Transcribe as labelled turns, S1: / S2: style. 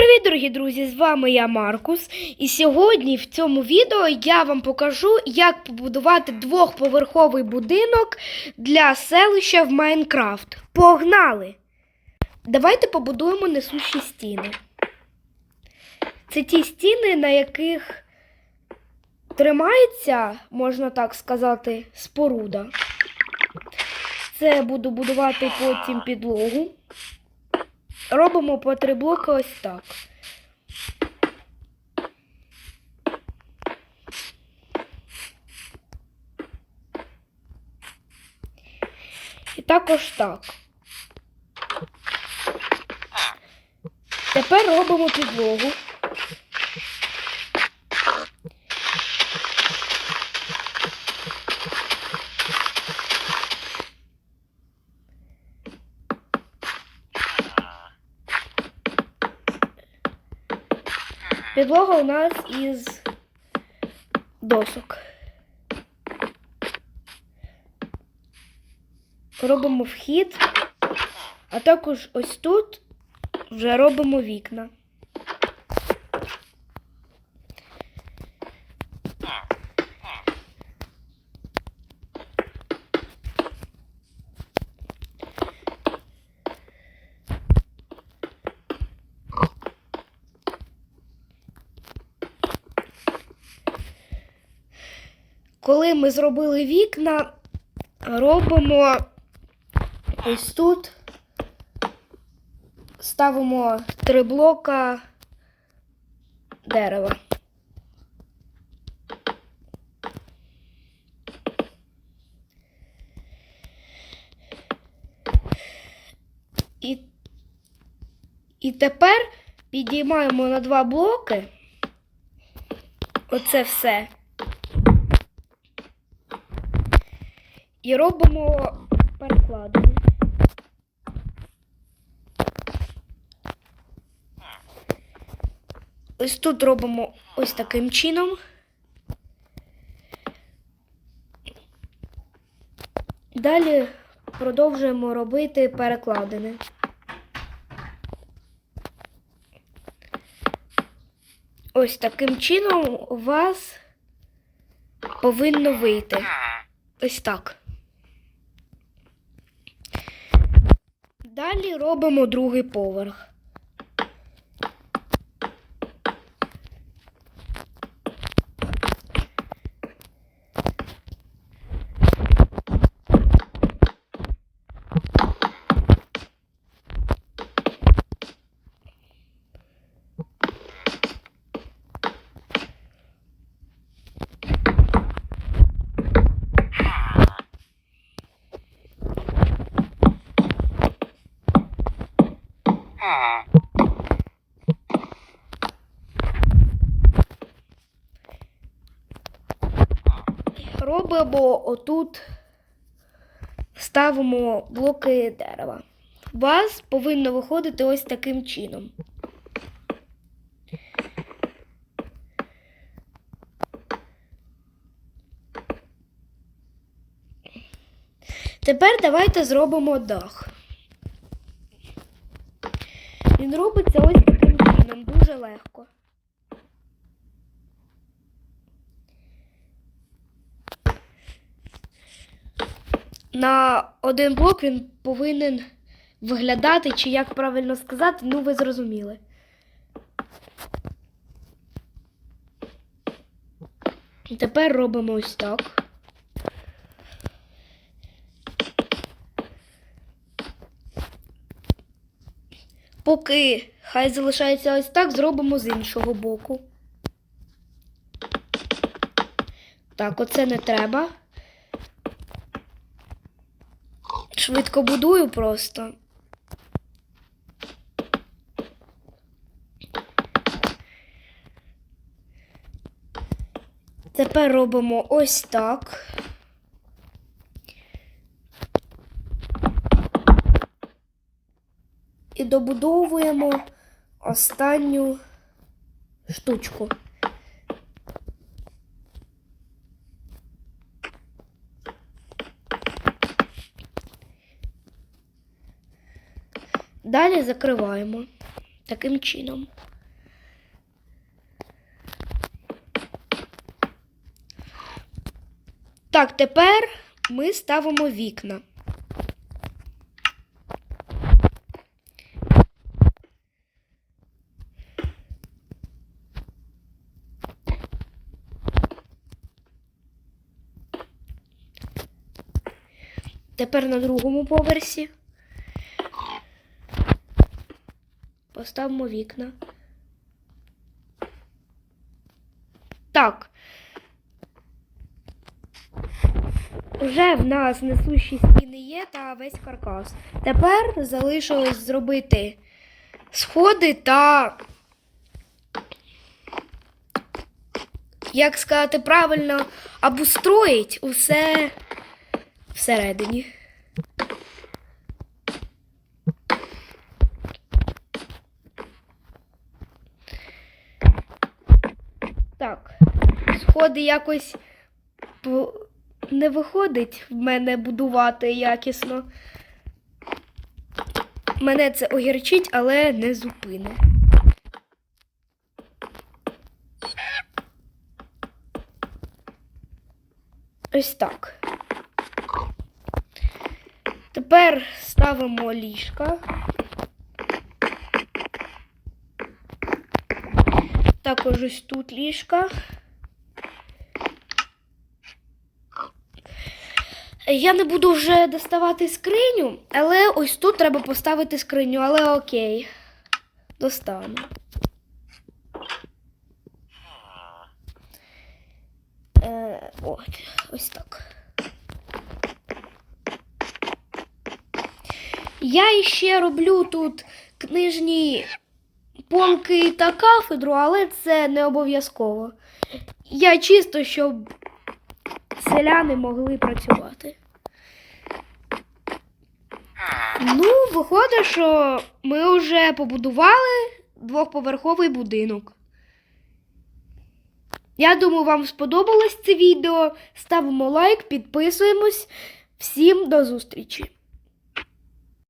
S1: привіт, дорогі друзі! З вами я Маркус. І сьогодні в цьому відео я вам покажу, як побудувати двохповерховий будинок для селища в Майнкрафт. Погнали! Давайте побудуємо несущі стіни. Це ті стіни, на яких тримається, можна так сказати, споруда. Це буду будувати потім підлогу. Робимо по три блоки ось так. І також так. Тепер робимо підлогу. Підлога у нас із досок. Робимо вхід, а також ось тут вже робимо вікна. Коли ми зробили вікна, робимо ось тут, ставимо три блока дерева. І, і тепер підіймаємо на два блоки оце все. І робимо перекладину. Ось тут робимо ось таким чином. Далі продовжуємо робити перекладини. Ось таким чином у вас повинно вийти. Ось так. Далі робимо другий поверх. Робимо отут, ставимо блоки дерева. У вас повинно виходити ось таким чином. Тепер давайте зробимо дах. Він робиться ось таким чином, дуже легко. На один блок він повинен виглядати, чи як правильно сказати, ну ви зрозуміли. Тепер робимо ось так. Поки хай залишається ось так, зробимо з іншого боку. Так, оце не треба. Швидко будую просто. Тепер робимо ось так. І добудовуємо останню штучку. Далі закриваємо таким чином. Так, тепер ми ставимо вікна. Тепер на другому поверсі. Поставимо вікна. Так. Вже в нас несущі стіни є та весь каркас. Тепер залишилось зробити сходи та. Як сказати правильно, обустроїть усе всередині. Так, сходи якось не виходить в мене будувати якісно. Мене це огірчить, але не зупине. Ось так. Тепер ставимо ліжка. Також ось тут ліжка. Я не буду вже доставати скриню, але ось тут треба поставити скриню, але окей. Достану. Е, от, ось так. Я іще роблю тут книжні полки та кафедру, але це не обов'язково. Я чисто, щоб селяни могли працювати. Ну, виходить, що ми вже побудували двохповерховий будинок. Я думаю, вам сподобалось це відео. Ставимо лайк, підписуємось. Всім до зустрічі!